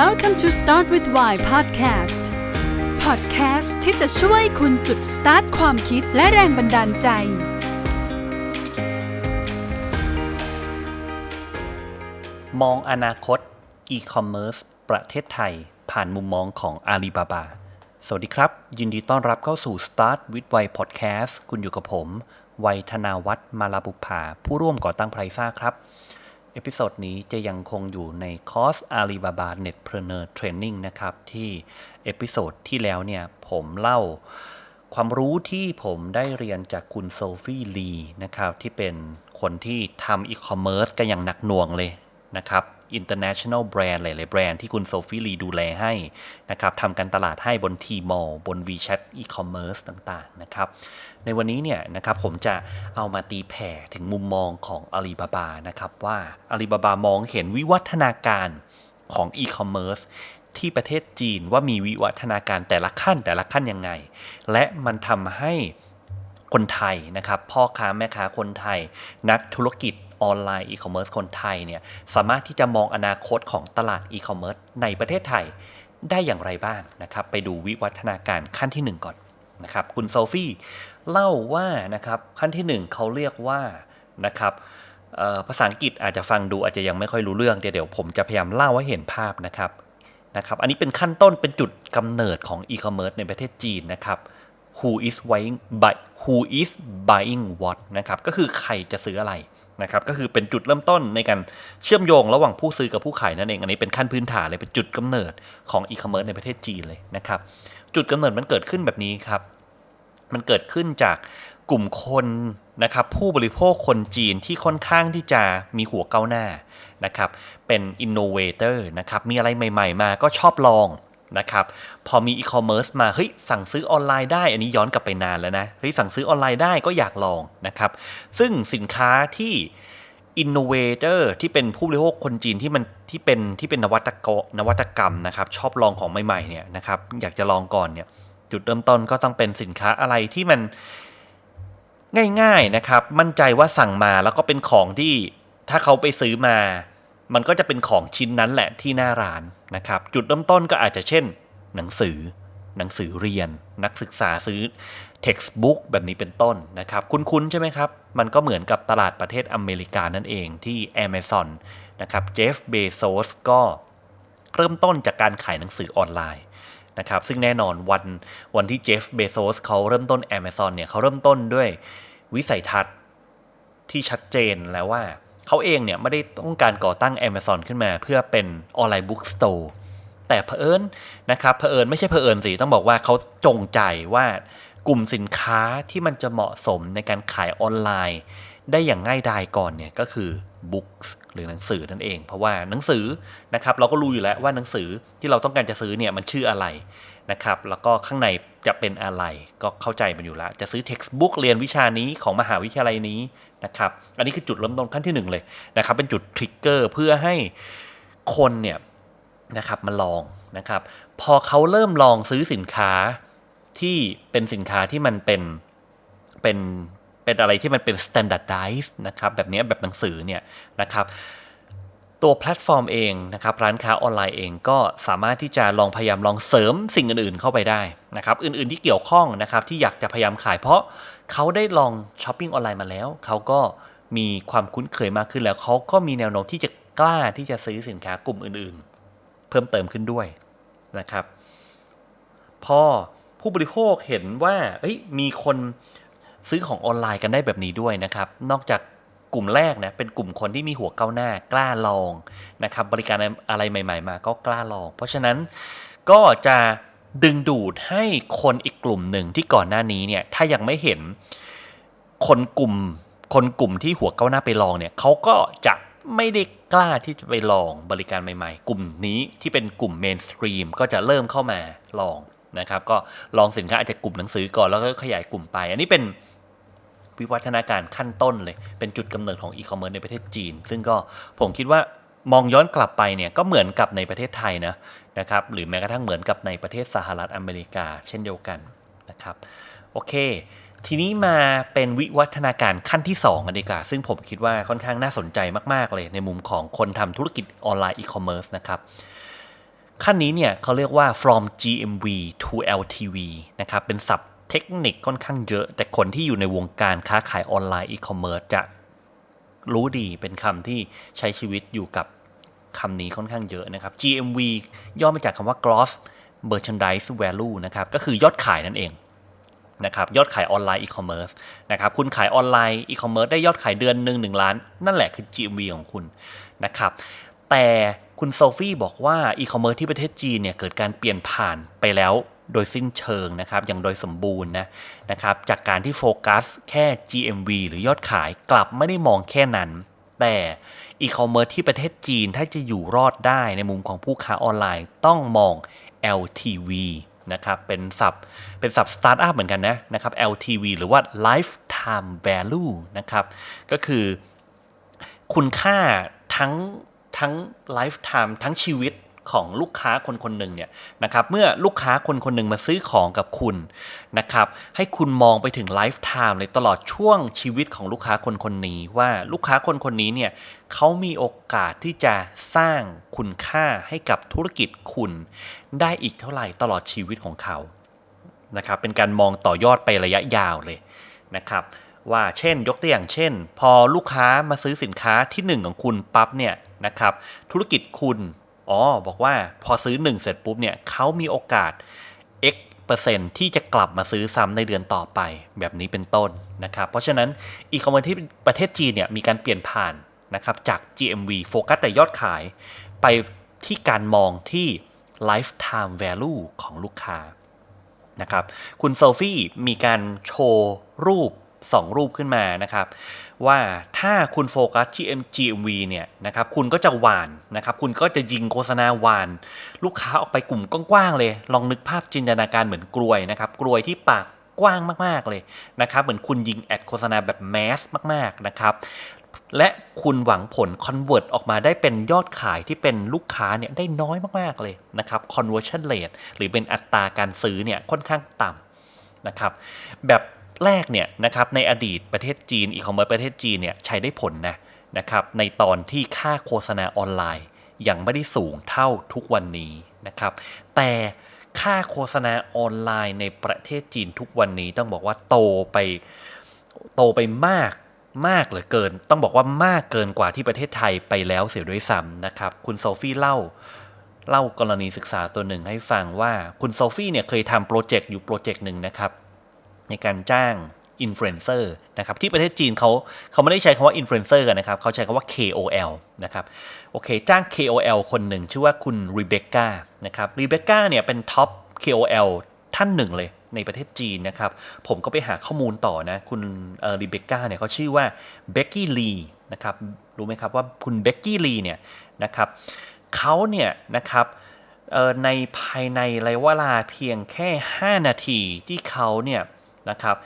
Welcome to Start with Why Podcast Podcast ที่จะช่วยคุณจุดสตาร์ทความคิดและแรงบันดาลใจ มองอนาคตอีคอมเมิร์ซประเทศไทย ผ่านมุมมองของอาลีบาบาสวัสดีครับ ยินดีต้อนรับเข้าสู่ Start with Why Podcast คุณอยู่กับผม วัยธนาวัฒน์มาลาบุภาผู้ร่วมก่อตั้งไพรซ่าครับ เอพิโซดนี้จะยังคงอยู่ในคอร์ส Alibaba Netpreneur Training นะครับ ที่เอพิโซดที่แล้วเนี่ย ผมเล่าความรู้ที่ผมได้เรียนจากคุณโซฟีลีนะครับ ที่เป็นคนที่ทำอีคอมเมิร์ซกันอย่างหนักหน่วงเลยนะครับ international brand หลายๆแบรนด์ที่คุณโซฟีลีดูแลให้นะครับทำการตลาดให้บน Tmall บน WeChat e-commerce ต่างๆนะครับในวันนี้เนี่ยนะครับผมจะเอามาตีแผ่ถึงมุมมองของ Alibaba นะครับว่า Alibaba มองเห็นวิวัฒนาการของ e-commerce ที่ประเทศจีนว่ามีวิวัฒนาการแต่ละขั้นแต่ละขั้นยังไง และมันทำให้คนไทยนะครับพ่อค้าแม่ค้าคนไทย นักธุรกิจ ออนไลน์อีคอมเมิร์ซคนไทยเนี่ยสามารถที่จะมองอนาคตของตลาดอีคอมเมิร์ซในประเทศไทยได้อย่างไรบ้างนะครับ ไปดูวิวัฒนาการขั้นที่ 1 ก่อนนะครับ คุณโซฟี่เล่าว่านะครับขั้นที่ 1 เขาเรียกว่านะครับภาษาอังกฤษอาจจะฟังดูอาจจะยังไม่ค่อยรู้เรื่องเดี๋ยวเดี๋ยวผมจะพยายามเล่าให้เห็นภาพนะครับนะครับ อันนี้เป็นขั้นต้นเป็นจุดกำเนิดของอีคอมเมิร์ซในประเทศจีนนะครับ who is buying buy who is buying what นะครับ ก็คือใครจะซื้ออะไร นะครับก็คือเป็นจุดเริ่มต้นในการเชื่อมโยงระหว่างผู้ซื้อกับผู้ขายนั่นเอง อันนี้เป็นขั้นพื้นฐานเลยเป็นจุดกำเนิดของอีคอมเมิร์ซในประเทศจีนเลยนะครับจุดกำเนิดมันเกิดขึ้นแบบนี้ครับมันเกิดขึ้นจากกลุ่มคนนะครับผู้บริโภคคนจีนที่ค่อนข้างที่จะมีหัวก้าวหน้านะครับเป็นอินโนเวเตอร์นะครับมีอะไรใหม่ ๆ มาก็ชอบลอง นะครับพอมีอีคอมเมิร์ซมาเฮ้ยสั่งซื้อออนไลน์ได้อันนี้ย้อนกลับไปนานแล้วนะเฮ้ยสั่งซื้อออนไลน์ได้ก็อยากลองนะครับซึ่งสินค้าที่อินโนเวเตอร์ที่เป็นผู้บริโภคคนจีนที่มันที่เป็นที่เป็นนวัตกรนวัตกรรมนะครับชอบลองของใหม่ๆเนี่ยนะครับอยากจะลองก่อนเนี่ยจุดเริ่มต้นก็ต้องเป็นสินค้าอะไรที่มันง่ายๆนะครับมั่นใจว่าสั่งมาแล้วก็เป็นของที่ถ้าเขาไปซื้อมา มันก็จะเป็นของชิ้นนั้นแหละที่หน้าร้านนะครับ จุดเริ่มต้นก็อาจจะเช่น หนังสือ หนังสือเรียน นักศึกษาซื้อ textbook แบบนี้เป็นต้นนะครับ คุ้นๆใช่ไหมครับ มันก็เหมือนกับตลาดประเทศอเมริกานั่นเองที่ Amazon นะครับเจฟเบโซสก็เริ่มต้นจากการขายหนังสือออนไลน์นะครับ ซึ่งแน่นอนวันวันที่เจฟเบโซสเขาเริ่มต้น Amazon เนี่ยเขาเริ่มต้นด้วยวิสัยทัศน์ที่ชัดเจนแล้วว่า เขาเองเนี่ยไม่ได้ต้องการก่อตั้ง Amazon ขึ้นมา เพื่อเป็นออนไลน์บุ๊กสโตร์แต่เผอิญนะครับเผอิญไม่ใช่เผอิญสิต้องบอกว่าเขาจงใจว่ากลุ่มสินค้าที่มันจะเหมาะสมในการขายออนไลน์ ได้อย่างง่ายดายก่อนเนี่ยก็คือบุ๊กหรือหนังสือนั่นเอง เพราะว่าหนังสือนะครับเราก็รู้อยู่แล้วว่าหนังสือที่เราต้องการจะซื้อเนี่ยมันชื่ออะไร นะครับ แล้วก็ข้างในจะเป็นอะไรก็เข้าใจมันอยู่แล้ว จะซื้อ textbook เรียนวิชานี้ของมหาวิทยาลัยนี้นะครับ อันนี้คือจุดเริ่มต้นขั้นที่ 1 เลยนะครับ เป็นจุดทริกเกอร์เพื่อให้คนเนี่ยนะครับมาลองนะครับ พอเขาเริ่มลองซื้อสินค้าที่เป็นสินค้าที่มันเป็นเป็นเป็นอะไรที่มันเป็น standardize นะครับ แบบนี้แบบหนังสือเนี่ยนะครับ ตัวแพลตฟอร์มเองนะครับร้านค้าออนไลน์เองก็สามารถที่จะลองพยายามลองเสริมสิ่งอื่นๆเข้าไปได้นะครับอื่นๆที่เกี่ยวข้องนะครับที่อยากจะพยายามขายเพราะเขาได้ลองช้อปปิ้งออนไลน์มาแล้วเขาก็มีความคุ้นเคยมากขึ้นแล้วเขาก็มีแนวโน้มที่จะกล้าที่จะซื้อสินค้ากลุ่มอื่นๆ เพิ่มเติมขึ้นด้วยนะครับพอผู้บริโภคเห็นว่ามีคนซื้อของออนไลน์กันได้แบบนี้ด้วยนะครับ นอกจาก กลุ่มแรกนะเป็นกลุ่มคนที่มีหัวก้าวหน้ากล้าลองนะครับบริการอะไรใหม่ ๆ มาก็กล้าลอง เพราะฉะนั้นก็จะดึงดูดให้คนอีกกลุ่มหนึ่งที่ก่อนหน้านี้เนี่ยถ้ายังไม่เห็นคนกลุ่ม คนกลุ่มที่หัวก้าวหน้าไปลองเนี่ยเขาก็จะไม่ได้กล้าที่จะไปลองบริการใหม่ ๆ กลุ่มนี้ที่เป็นกลุ่มเมนสตรีมก็จะเริ่มเข้ามาลองนะครับ ก็ลองสินค้าอาจจะกลุ่มหนังสือก่อนแล้วก็ขยายกลุ่มไป อันนี้เป็น วิวัฒนาการขั้นต้นเลย เป็นจุดกำเนิดของอีคอมเมิร์ซในประเทศจีน ซึ่งก็ผมคิดว่ามองย้อนกลับไปเนี่ยก็เหมือนกับในประเทศไทยนะนะครับหรือแม้กระทั่งเหมือนกับในประเทศสหรัฐอเมริกา เช่นเดียวกันนะครับโอเค ทีนี้มาเป็นวิวัฒนาการขั้นที่2กันดีกว่าซึ่งผมคิดว่าค่อนข้างน่าสนใจมาก ๆ เลยในมุมของคนทำธุรกิจออนไลน์อีคอมเมิร์ซนะครับขั้นนี้เนี่ยเขาเรียกว่า from GMV to LTV นะครับเป็นศัพท์ เทคนิคค่อนข้างเยอะ แต่คนที่อยู่ในวงการค้าขายออนไลน์อีคอมเมิร์ซจะรู้ดีเป็นคำที่ใช้ชีวิตอยู่กับคำนี้ค่อนข้างเยอะนะครับ GMV ย่อมาจากคำว่า gross merchandise value นะครับ ก็คือยอดขายนั่นเองนะครับ ยอดขายออนไลน์อีคอมเมิร์ซนะครับ คุณขายออนไลน์อีคอมเมิร์ซได้ยอดขายเดือนหนึ่งหนึ่งล้าน นั่นแหละคือ GMV ของคุณนะครับ แต่คุณโซฟี่บอกว่าอีคอมเมิร์ซที่ประเทศจีนเนี่ยเกิดการเปลี่ยนผ่านไปแล้ว โดยสิ้นเชิงนะครับ อย่างโดยสมบูรณ์นะนะครับ จากการที่โฟกัสแค่ GMV หรือยอดขายกลับไม่ได้มองแค่นั้น แต่อีคอมเมิร์ซที่ประเทศจีนถ้าจะอยู่รอดได้ในมุมของผู้ค้าออนไลน์ต้องมอง LTV นะครับเป็นศัพท์เป็นศัพท์สตาร์ทอัพเหมือนกันนะนะครับ LTV หรือว่า lifetime value นะครับก็คือคุณค่าทั้งทั้ง lifetime ทั้งชีวิต ของลูกค้าคนคนหนึ่งเนี่ยนะครับเมื่อลูกค้าคนคนหนึ่งมาซื้อของกับคุณนะครับให้คุณมองไปถึงไลฟ์ไทม์เลยตลอดช่วงชีวิตของลูกค้าคนคนนี้ ว่าลูกค้าคนคนนี้เนี่ยเขามีโอกาสที่จะสร้างคุณค่าให้กับธุรกิจคุณ ได้อีกเท่าไหร่ตลอดชีวิตของเขานะครับเป็นการมองต่อยอดไประยะยาวเลยนะครับว่าเช่นยกตัวอย่างเช่น พอลูกค้ามาซื้อสินค้าที่หนึ่งของคุณปั๊บเนี่ยนะครับธุรกิจคุณ อ๋อ บอกว่าพอซื้อ 1 เสร็จปุ๊บเนี่ยเขามีโอกาส x เปอร์เซ็นที่จะกลับมาซื้อซ้ำในเดือนต่อไปแบบนี้เป็นต้นนะครับ เพราะฉะนั้นอีคอมเมิร์ซที่ประเทศจีนเนี่ยมีการเปลี่ยนผ่านนะครับจาก GMV โฟกัสแต่ยอดขายไปที่การมองที่ lifetime value ของลูกค้านะครับ คุณโซฟี่มีการโชว์รูป 2 รูปขึ้นมานะครับ ว่าถ้าคุณโฟกัส GM GMV เนี่ยนะครับคุณก็จะหวานนะครับ คุณก็จะยิงโฆษณาหวาน ลูกค้าออกไปกลุ่มกว้างๆเลย ลองนึกภาพจินตนาการเหมือนกลวยนะครับ กลวยที่ปากกว้างมากๆเลยนะครับเหมือนคุณยิงแอดโฆษณาแบบแมสมากๆนะครับและคุณหวังผล convert ออกมาได้เป็นยอดขายที่เป็นลูกค้าเนี่ยได้น้อยมากๆเลยนะครับ conversion rate หรือเป็นอัตราการซื้อเนี่ยค่อนข้างต่ำนะครับ แบบ แรกเนี่ยนะครับในอดีตประเทศจีนอีคอมเมิร์ซประเทศจีนเนี่ยใช้ได้ผลนะนะครับในตอนที่ค่าโฆษณาออนไลน์ ยังไม่ได้สูงเท่าทุกวันนี้นะครับแต่ค่าโฆษณาออนไลน์ในประเทศจีนทุกวันนี้ต้องบอกว่าโตไปโตไปมากมากเหลือเกิน ต้องบอกว่ามากเกินกว่าที่ประเทศไทยไปแล้วเสียด้วยซ้ำนะครับ คุณโซฟี่เล่าเล่ากรณีศึกษาตัวหนึ่งให้ฟังว่าคุณโซฟี่เนี่ยเคยทำโปรเจกต์อยู่โปรเจกต์หนึ่งนะครับ ในการจ้างอินฟลูเอนเซอร์นะครับที่ประเทศจีนเขาเขาไม่ได้ใช้คำว่าอินฟลูเอนเซอร์กันนะครับเขาใช้คำว่า KOL นะครับโอเคจ้าง KOL คนหนึ่งชื่อว่าคุณรีเบคก้านะครับรีเบคก้าเนี่ยเป็นท็อป KOL ท่านหนึ่งเลยในประเทศจีนนะครับ ผมก็ไปหาข้อมูลต่อนะ คุณรีเบคก้าเนี่ยเขาชื่อว่าเบกกี้ลีนะครับรู้ไหมครับว่าคุณเบกกี้ลีเนี่ยนะครับเขาเนี่ยนะครับในภายในระยะเวลาเพียงแค่ 5 นาทีที่เขาเนี่ย นะครับ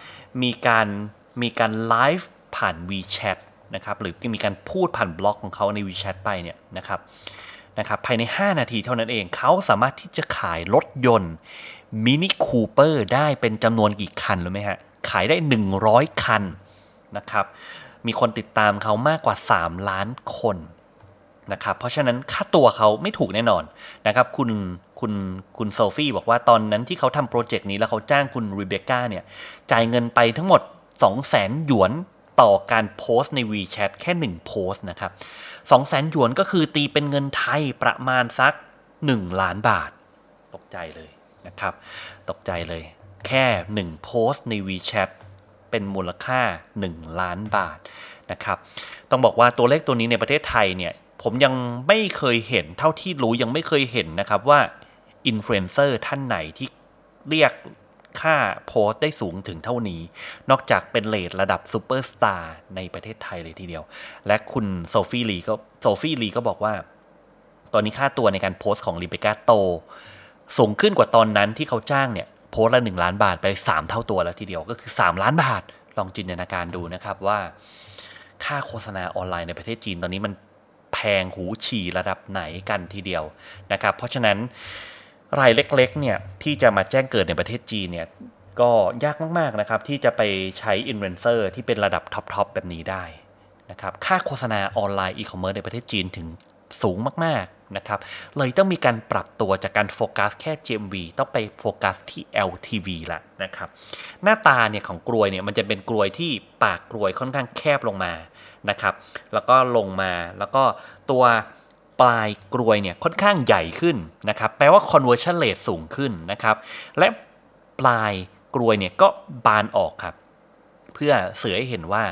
มีการมีการไลฟ์ผ่าน WeChat นะครับหรือมีการพูดผ่านบล็อกของเขาใน WeChat ไปเนี่ยนะครับนะครับภายใน 5 นาทีเท่านั้นเองเขาสามารถที่จะขายรถยนต์มินิคูเปอร์ได้เป็นจำนวนกี่คันรู้ไหมฮะ ขายได้ 100 คันนะครับ มีคนติดตามเขามากกว่า 3 ล้านคนนะครับ เพราะฉะนั้นค่าตัวเขาไม่ถูกแน่นอนนะครับ คุณ คุณคุณโซฟี่บอกว่าตอนนั้นที่เขาทำโปรเจกต์นี้แล้วเขาจ้างคุณรีเบคก้าเนี่ย จ่ายเงินไปทั้งหมด 2 0 0 0 0 0หยวนต่อการโพสต์ใน WeChat แค่ 1 โพสต์นะครับ2 0 0 0 0 0หยวนก็คือตีเป็นเงินไทยประมาณสัก 1 ล้านบาท ตกใจเลยนะครับ ตกใจเลย แค่ 1 โพสต์ใน WeChat เป็นมูลค่า 1 ล้านบาทนะครับ ต้องบอกว่าตัวเลขตัวนี้ในประเทศไทยเนี่ยผมยังไม่เคยเห็นเท่าที่รู้ยังไม่เคยเห็นนะครับว่า อินฟลูเอนเซอร์ท่านไหนที่เรียกค่าโพสต์ได้สูงถึงเท่านี้ นอกจากเป็นเลทระดับซูเปอร์สตาร์ในประเทศไทยเลยทีเดียว และคุณโซฟี่ลีก็โซฟี่ลีก็บอกว่า ตอนนี้ค่าตัวในการโพสต์ของลิเบกาโต สูงขึ้นกว่าตอนนั้นที่เขาจ้างเนี่ยโพสละหนึ่งล้านบาทไป 3 เท่าตัวแล้วทีเดียวก็คือ 3 ล้านบาท ลองจินตนาการดูนะครับว่า ค่าโฆษณาออนไลน์ในประเทศจีนตอนนี้มันแพงหูฉี่ระดับไหนกันทีเดียวนะครับ เพราะฉะนั้น รายเล็กๆเนี่ยที่จะมาแจ้งเกิดในประเทศจีนเนี่ยก็ยากมากๆนะครับที่จะไปใช้อินฟลูเอนเซอร์ที่เป็นระดับท็อปๆแบบนี้ได้นะครับค่าโฆษณาออนไลน์อีคอมเมิร์ซในประเทศจีนถึงสูงมากๆนะครับเลยต้องมีการปรับตัวจากการโฟกัสแค่ GMV ต้องไปโฟกัสที่ LTV ละนะครับหน้าตาเนี่ยของกลวยเนี่ยมันจะเป็นกลวยที่ปากกลวยค่อนข้างแคบลงมานะครับแล้วก็ลงมาแล้วก็ตัว ปลายกลวยเนี่ยค่อนข้างใหญ่ขึ้นนะครับ แปลว่า conversion rate สูงขึ้นนะครับ และปลายกลวยเนี่ยก็บานออกครับ เพื่อเสือให้เห็นว่า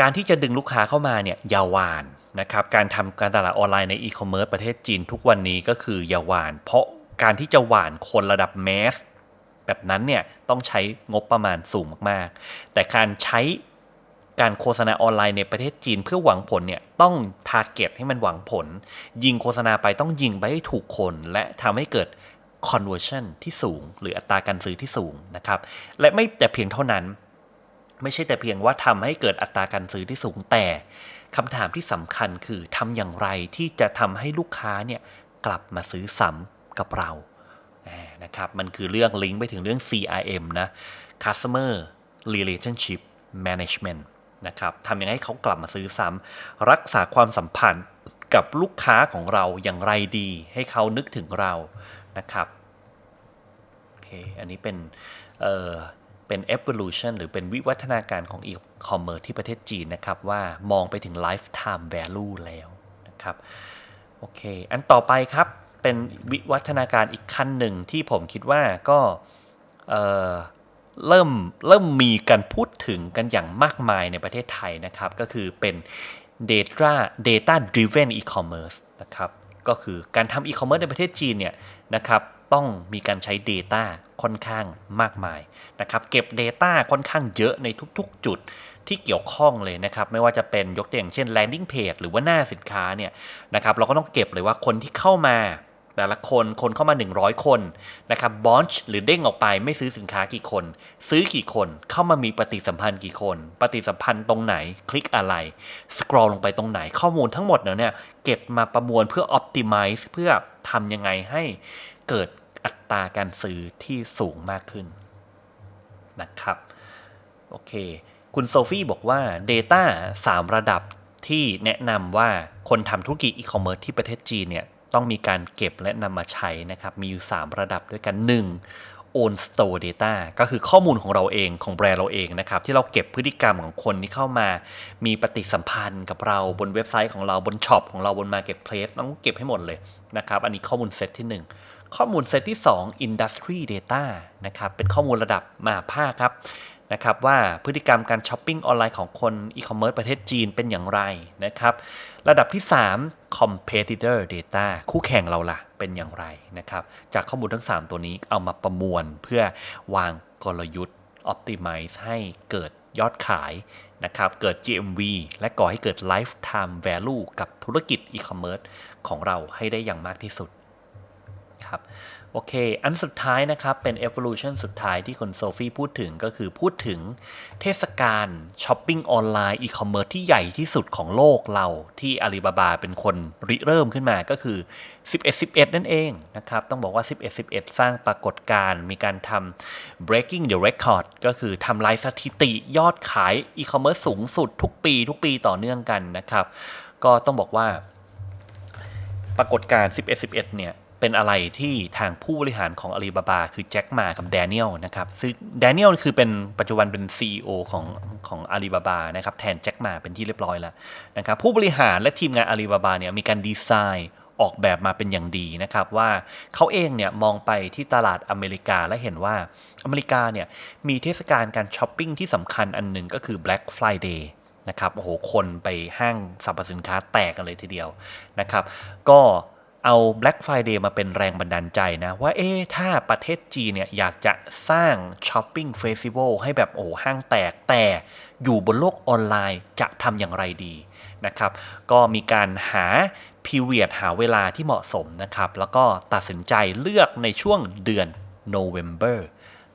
การที่จะดึงลูกค้าเข้ามาเนี่ยยาวานนะครับ การทำการตลาดออนไลน์ในอีคอมเมิร์ซประเทศจีนทุกวันนี้ก็คือยาวาน เพราะการที่จะหวานคนระดับแมสแบบนั้นเนี่ยต้องใช้งบประมาณสูงมาก ๆ แต่การใช้ การโฆษณาออนไลน์ในประเทศจีนเพื่อหวังผลเนี่ยต้องทาร์เก็ตให้มันหวังผล ยิงโฆษณาไปต้องยิงไปให้ถูกคน และทำให้เกิด conversion ที่สูง หรืออัตราการซื้อที่สูงนะครับและไม่แต่เพียงเท่านั้น ไม่ใช่แต่เพียงว่าทำให้เกิดอัตราการซื้อที่สูงแต่คำถามที่สำคัญคือทำอย่างไรที่จะทำให้ลูกค้าเนี่ยกลับมาซื้อซ้ำกับเรานะครับมันคือเรื่องลิงก์ไปถึงเรื่อง CRM นะ Customer Relationship Management นะครับทำยังไงให้เขากลับมาซื้อซ้ำรักษาความสัมพันธ์กับลูกค้าของเราอย่างไรดี ให้เขานึกถึงเรานะครับโอเคอันนี้เป็นเอ่อเป็น evolution หรือเป็นวิวัฒนาการของ e-commerce ที่ประเทศจีนนะครับ ว่ามองไปถึง lifetime value แล้วนะครับโอเค อันต่อไปครับ เป็นวิวัฒนาการอีกขั้นหนึ่งที่ผมคิดว่าก็เเริ่มเริ่มมีการพูดถึงกันอย่างมากมายในประเทศไทยนะครับ ก็คือเป็น data data driven e-commerce นะครับก็คือการทำ e-commerce ในประเทศจีนเนี่ยนะครับต้องมีการใช้ Data ค่อนข้างมากมายนะครับเก็บ Data ค่อนข้างเยอะในทุกๆ จุดที่เกี่ยวข้องเลยนะครับ ไม่ว่าจะเป็นยกตัวอย่างเช่น landing page หรือว่าหน้าสินค้าเนี่ยนะครับเราก็ต้องเก็บเลยว่าคนที่เข้ามา แต่ละคนคนเข้ามา 100 คนนะครับบอนช์หรือเด้งออกไปไม่ซื้อสินค้ากี่คน ซื้อกี่คนเข้ามามีปฏิสัมพันธ์กี่คน ปฏิสัมพันธ์ตรงไหนคลิกอะไรสครอลลงไปตรงไหนข้อมูลทั้งหมดเนี่ยเก็บมาประมวลเพื่อ optimize เพื่อทำยังไงให้เกิดอัตราการซื้อที่สูงมากขึ้นนะครับโอเค คุณโซฟี่บอกว่า Data 3 ระดับที่แนะนำว่าคนทำธุรกิจอีคอมเมิร์ซที่ประเทศจีนเนี่ย ต้องมีการเก็บและนำมาใช้นะครับ มีอยู่ 3 ระดับด้วยกัน 1. own store data ก็คือข้อมูลของเราเองของแบรนด์เราเองนะครับ ที่เราเก็บพฤติกรรมของคนที่เข้ามา มีปฏิสัมพันธ์กับเราบนเว็บไซต์ของเราบนช็อปของเราบน Marketplace ต้องเก็บให้หมดเลยนะครับ อันนี้ข้อมูลเซตที่ 1 ข้อมูลเซตที่ 2 industry data นะครับเป็นข้อมูลระดับมาภาคครับ นะครับว่าพฤติกรรมการช้อปปิ้งออนไลน์ของคนอีคอมเมิร์ซประเทศจีนเป็นอย่างไรนะครับระดับที่ 3 competitor data คู่แข่งเราล่ะเป็นอย่างไรนะครับจากข้อมูลทั้ง 3 ตัวนี้เอามาประมวลเพื่อวางกลยุทธ์ optimize ให้เกิดยอดขายนะครับเกิด GMV และก่อให้เกิด lifetime value กับธุรกิจอีคอมเมิร์ซของเราให้ได้อย่างมากที่สุดครับ โอเค อันสุดท้ายนะครับ เป็น evolution สุดท้ายที่คุณโซฟีพูดถึงก็คือพูดถึงเทศกาลช้อปปิ้งออนไลน์อีคอมเมิร์ซที่ใหญ่ที่สุดของโลกเราที่อาลีบาบาเป็นคนริเริ่มขึ้นมาก็คือ 11 11 นั่นเองนะครับ ต้องบอกว่า 11 11 สร้างปรากฏการณ์มีการทำ breaking the record ก็คือทำลายสถิติยอดขายอีคอมเมิร์ซสูงสุดทุกปีทุกปีต่อเนื่องกันนะครับ ก็ต้องบอกว่าปรากฏการณ์11 11 เนี่ย เป็นอะไรที่ทางผู้บริหารของอาลีบาบาคือแจ็คมากับแดเนียลนะครับซึ่งแดเนียลคือเป็นปัจจุบันเป็น CEO ของของอาลีบาบานะครับแทนแจ็คมาเป็นที่เรียบร้อยแล้วนะครับผู้บริหารและทีมงานอาลีบาบาเนี่ยมีการดีไซน์ออกแบบมาเป็นอย่างดีนะครับว่าเขาเองเนี่ยมองไปที่ตลาดอเมริกาและเห็นว่าอเมริกาเนี่ยมีเทศกาลการช้อปปิ้งที่สำคัญอันหนึ่งก็คือ Black Friday นะครับโอ้โหคนไปห้างสรรพสินค้าแตกกันเลยทีเดียวนะครับก็เเอา Black Friday มาเป็นแรงบันดาลใจนะ ว่าเอ๊ถ้าประเทศจีนเนี่ยอยากจะสร้างช้อปปิ้งเฟสติวัลให้แบบโอ้ห้างแตกแต่อยู่บนโลกออนไลน์จะทำอย่างไรดีนะครับ ก็มีการหาพีเรียดหาเวลาที่เหมาะสมนะครับ แล้วก็ตัดสินใจเลือกในช่วงเดือน November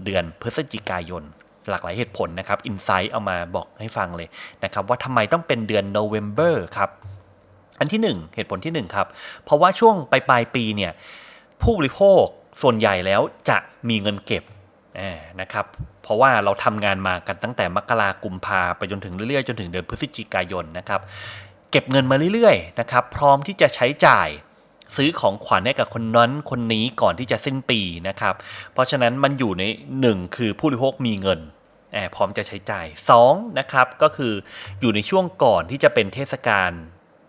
เดือนพฤศจิกายน หลากหลายเหตุผลนะครับอินไซต์เอามาบอกให้ฟังเลยนะครับ ว่าทำไมต้องเป็นเดือน November ครับ อันที่ 1 เหตุผลที่ 1 ครับ เพราะว่าช่วงปลายปลายปีเนี่ยผู้บริโภคส่วนใหญ่แล้วจะมีเงินเก็บนะครับเพราะว่าเราทำงานมากันตั้งแต่มกรากุมภาไปจนถึงเรื่อยๆ จนถึงเดือนพฤศจิกายนนะครับเก็บเงินมาเรื่อยๆนะครับพร้อมที่จะใช้จ่ายซื้อของขวัญให้กับคนนั้นคนนี้ก่อนที่จะสิ้นปีนะครับ เพราะฉะนั้นมันอยู่ในหนึ่งคือผู้บริโภคมีเงินแอบพร้อมจะใช้จ่าย2นะครับก็คืออยู่ในช่วงก่อนที่จะเป็นเทศกาล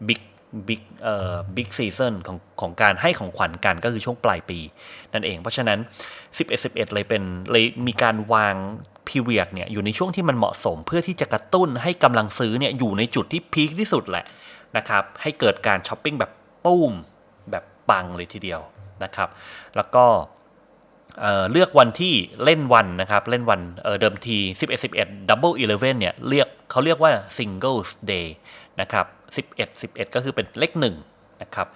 บิ๊ก บิ๊กเอ่อบิ๊กซีซันของของการให้ของขวัญกันก็คือช่วงปลายปี นั่นเอง เพราะฉะนั้น 11 11 เลยเป็นเลยมีการวางพีเรียดเนี่ยอยู่ในช่วงที่มันเหมาะสมเพื่อที่จะกระตุ้นให้กำลังซื้อเนี่ยอยู่ในจุดที่พีคที่สุดแหละนะครับ ให้เกิดการช้อปปิ้งแบบปุ้มแบบปังเลยทีเดียวนะครับ แล้วก็เอ่อเลือกวันที่เล่นวันนะครับ เล่นวันเเดิมที 11 11 Double Eleven เนี่ยเรียกเขาเรียกว่า Singles Day นะครับ 11 11 ก็คือเป็นเลขหนึ่งนะครับ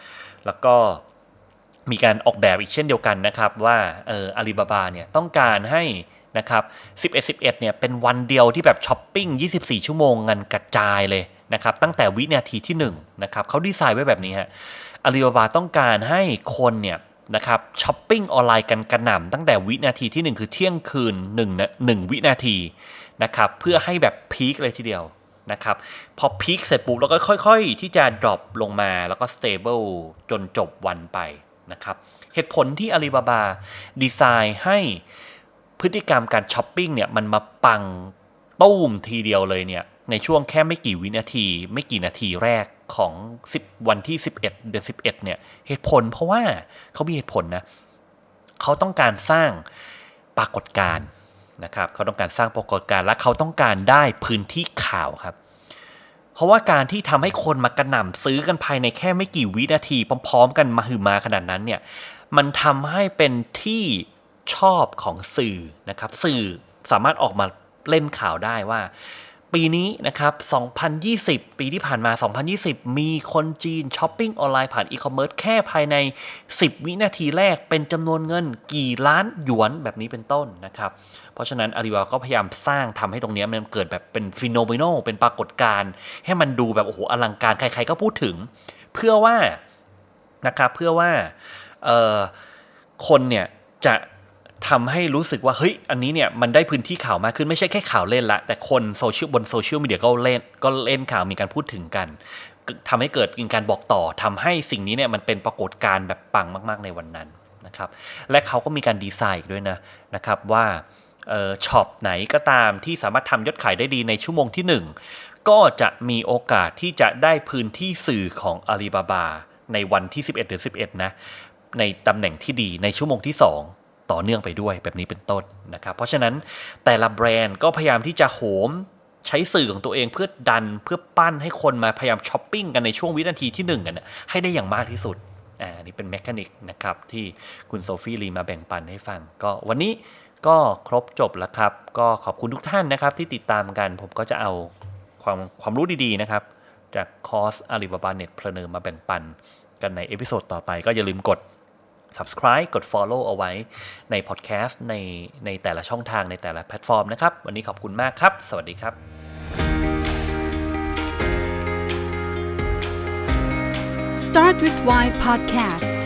แล้วก็มีการออกแบบอีกเช่นเดียวกันนะครับว่าเอออาลีบาบาเนี่ยต้องการให้นะครับ11 11เนี่ยเป็นวันเดียวที่แบบช้อปปิ้ง 24 ชั่วโมงเงินกระจายเลยนะครับตั้งแต่วินาทีที่1นะครับเขาดีไซน์ไว้แบบนี้ฮะอาลีบาบาต้องการให้คนเนี่ยนะครับช้อปปิ้งออนไลน์กันกระหน่ำตั้งแต่วินาทีที่ 1 คือเที่ยงคืน1นะ1วินาทีนะครับเพื่อให้แบบพีคเลยทีเดียว นะครับ พอพีคเสร็จปุ๊บแล้วก็ค่อย ๆ ที่จะ drop ลงมาแล้วก็ stable จนจบวันไปนะครับ เหตุผลที่อาลีบาบาดีไซน์ให้พฤติกรรมการช้อปปิ้งเนี่ยมันมาปังตู้มทีเดียวเลยเนี่ยในช่วงแค่ไม่กี่วินาที ไม่กี่นาทีแรกของ 10 วันที่ 11 เดือน 11 เนี่ยเหตุผลเพราะว่าเขามีเหตุผลนะเขาต้องการสร้างปรากฏการณ์ นะครับเขาต้องการสร้างปรากฏการณ์และเขาต้องการได้พื้นที่ข่าวครับ เพราะว่าการที่ทำให้คนมากระหน่ำซื้อกันภายในแค่ไม่กี่วินาทีพร้อม ๆ กันมาหือมาขนาดนั้นเนี่ยมันทำให้เป็นที่ชอบของสื่อนะครับ สื่อสามารถออกมาเล่นข่าวได้ว่า ปีนี้นะครับ 2020 ปีที่ผ่านมา 2020 มีคนจีนช้อปปิ้งออนไลน์ผ่านอีคอมเมิร์ซแค่ภายใน 10 วินาทีแรกเป็นจำนวนเงินกี่ล้านหยวนแบบนี้เป็นต้นนะครับ เพราะฉะนั้นอาลีบาก็พยายามสร้างทำให้ตรงนี้มันเกิดแบบเป็นฟิโนเมโนเป็นปรากฏการณ์ให้มันดูแบบโอ้โหอลังการใครๆก็พูดถึง เพื่อว่านะครับเพื่อว่าคนเนี่ยจะ ทำให้รู้สึกว่าเฮ้ยอันนี้เนี่ยมันได้พื้นที่ข่าวมากขึ้นไม่ใช่แค่ข่าวเล่นละ แต่คนโซเชียลบนโซเชียลมีเดียก็เล่นก็เล่นข่าวมีการพูดถึงกันทำให้เกิดการบอกต่อทำให้สิ่งนี้เนี่ยมันเป็นปรากฏการณ์แบบปังมาก ๆในวันนั้นนะครับและเขาก็มีการดีไซน์ด้วยนะนะครับว่าช็อปไหนก็ตามที่สามารถทำยอดขายได้ดีในชั่วโมงที่ 1 ก็จะมีโอกาสที่จะได้พื้นที่สื่อของอาลีบาบาในวันที่ 11เดือน11 นะ ในตำแหน่งที่ดีในชั่วโมงที่ 2 ต่อเนื่องไปด้วยแบบนี้เป็นต้นนะครับ เพราะฉะนั้นแต่ละแบรนด์ก็พยายามที่จะโหมใช้สื่อของตัวเองเพื่อดันเพื่อปั้นให้คนมาพยายามช้อปปิ้งกันในช่วงวินาทีที่ 1 กันให้ได้อย่างมากที่สุดอ่านี่เป็นแมคานิกนะครับที่คุณโซฟี่ลีมาแบ่งปันให้ฟัง ก็วันนี้ก็ครบจบแล้วครับ ก็ขอบคุณทุกท่านนะครับที่ติดตามกัน ผมก็จะเอาความความรู้ดีๆนะครับ จากคอร์สอาลีบาบาเน็ตเพลเนอร์มาแบ่งปันกันในเอพิโซดต่อไปก็อย่าลืมกด subscribe กด follow เอาไว้ในพอดแคสต์ในในแต่ละช่องทางในแต่ละแพลตฟอร์มนะครับ วันนี้ขอบคุณมากครับ สวัสดีครับ Start with Why Podcast